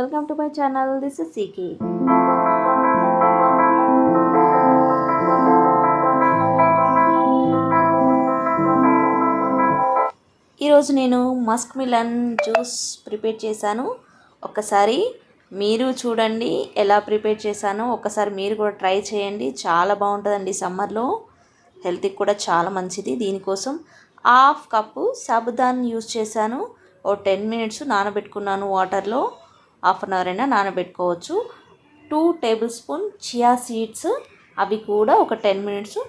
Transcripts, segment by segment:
Welcome to my channel this is CK ఈరోజు నేను Musk melon juice prepare చేశాను. ఒక్కసారి మీరు చూడండి ఎలా ప్రిపేర్ చేశానో. ఒక్కసారి మీరు కూడా ట్రై చేయండి. చాలా బాగుంటుందండి సమ్మర్లో. హెల్త్కి కూడా చాలా మంచిది. దీనికోసం హాఫ్ కప్పు సాబుదాన్ యూజ్ చేశాను. ఓ టెన్ మినిట్స్ నానబెట్టుకున్నాను వాటర్లో. హాఫ్ అన్ అవర్ అయినా నానబెట్టుకోవచ్చు. Two table spoon chia seeds అవి కూడా ఒక టెన్ మినిట్స్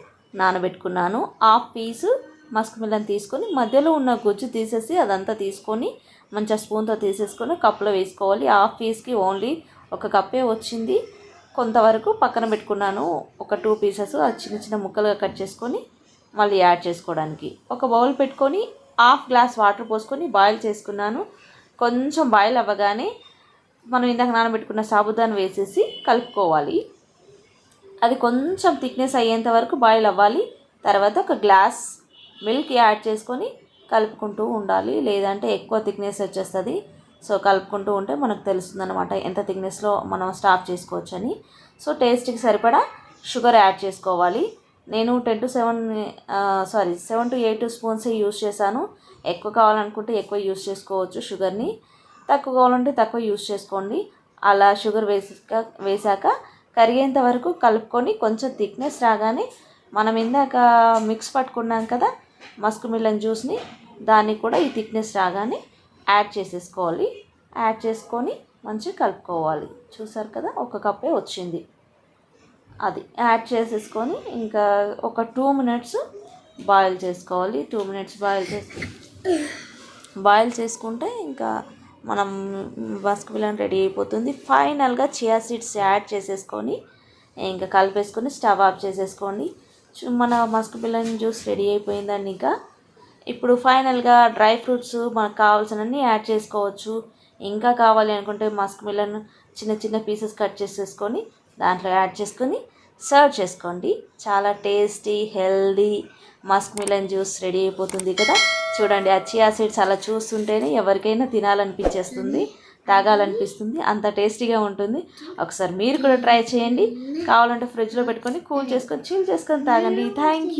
నానబెట్టుకున్నాను. హాఫ్ పీసు మస్క్ మిలన్ తీసుకొని మధ్యలో ఉన్న గుజ్జు తీసేసి అదంతా తీసుకొని మంచిగా స్పూన్తో తీసేసుకొని కప్లో వేసుకోవాలి. హాఫ్ పీస్కి ఓన్లీ ఒక కప్పే వచ్చింది. కొంతవరకు పక్కన పెట్టుకున్నాను. ఒక టూ పీసెస్ అది చిన్న చిన్న ముక్కలుగా కట్ చేసుకొని మళ్ళీ యాడ్ చేసుకోవడానికి. ఒక బౌల్ పెట్టుకొని హాఫ్ గ్లాస్ వాటర్ పోసుకొని బాయిల్ చేసుకున్నాను. కొంచెం బాయిల్ అవ్వగానే మనం ఇందాక నానబెట్టుకున్న సాబుదాన్ని వేసేసి కలుపుకోవాలి. అది కొంచెం థిక్నెస్ అయ్యేంత వరకు బాయిల్ అవ్వాలి. తర్వాత ఒక గ్లాస్ మిల్క్ యాడ్ చేసుకొని కలుపుకుంటూ ఉండాలి. లేదంటే ఎక్కువ థిక్నెస్ వచ్చేస్తుంది. సో కలుపుకుంటూ ఉంటే మనకు తెలుస్తుంది అనమాట ఎంత థిక్నెస్లో మనం స్టాప్ చేసుకోవచ్చు అని సో టేస్ట్కి సరిపడా షుగర్ యాడ్ చేసుకోవాలి. నేను ten to seven sorry seven to eight స్పూన్సే use చేశాను. ఎక్కువ కావాలనుకుంటే ఎక్కువ యూస్ చేసుకోవచ్చు షుగర్ని తక్కువ కావాలంటే తక్కువ యూస్ చేసుకోండి. అలా షుగర్ వేసాక వేసాక కరిగేంత వరకు కలుపుకొని కొంచెం థిక్నెస్ రాగానే మనం ఇందాక మిక్స్ పట్టుకున్నాం కదా మస్క్ మిల్లన్ జ్యూస్ని దాన్ని కూడా ఈ థిక్నెస్ రాగానే యాడ్ చేసేసుకోవాలి. యాడ్ చేసుకొని మంచిగా కలుపుకోవాలి. చూసారు కదా ఒక కప్పే వచ్చింది. అది యాడ్ చేసేసుకొని ఇంకా ఒక టూ మినిట్స్ బాయిల్ చేసుకోవాలి. టూ మినిట్స్ బాయిల్ చేసి బాయిల్ చేసుకుంటే ఇంకా మనం మస్క్ మిలన్ రెడీ అయిపోతుంది. ఫైనల్గా చియా సీడ్స్ యాడ్ చేసేసుకొని ఇంకా కలిపేసుకొని స్టవ్ ఆఫ్ చేసేసుకోండి. మన మస్క్ మిలన్ జ్యూస్ రెడీ అయిపోయిందండి ఇంకా. ఇప్పుడు ఫైనల్గా డ్రై ఫ్రూట్స్ మనకు కావాల్సినన్ని యాడ్ చేసుకోవచ్చు. ఇంకా కావాలి అనుకుంటే మస్క్ మిలన్ చిన్న చిన్న పీసెస్ కట్ చేసేసుకొని దాంట్లో యాడ్ చేసుకొని సర్వ్ చేసుకోండి. చాలా tasty healthy muskmelon juice ready అయిపోతుంది కదా. చూడండి ఆ చియా సీడ్స్ అలా చూస్తుంటేనే ఎవరికైనా తినాలనిపించేస్తుంది తాగాలనిపిస్తుంది అంత టేస్టీగా ఉంటుంది. ఒకసారి మీరు కూడా ట్రై చేయండి. కావాలంటే ఫ్రిడ్జ్లో పెట్టుకొని కూల్ చేసుకొని చిల్ చేసుకొని తాగండి. Thank you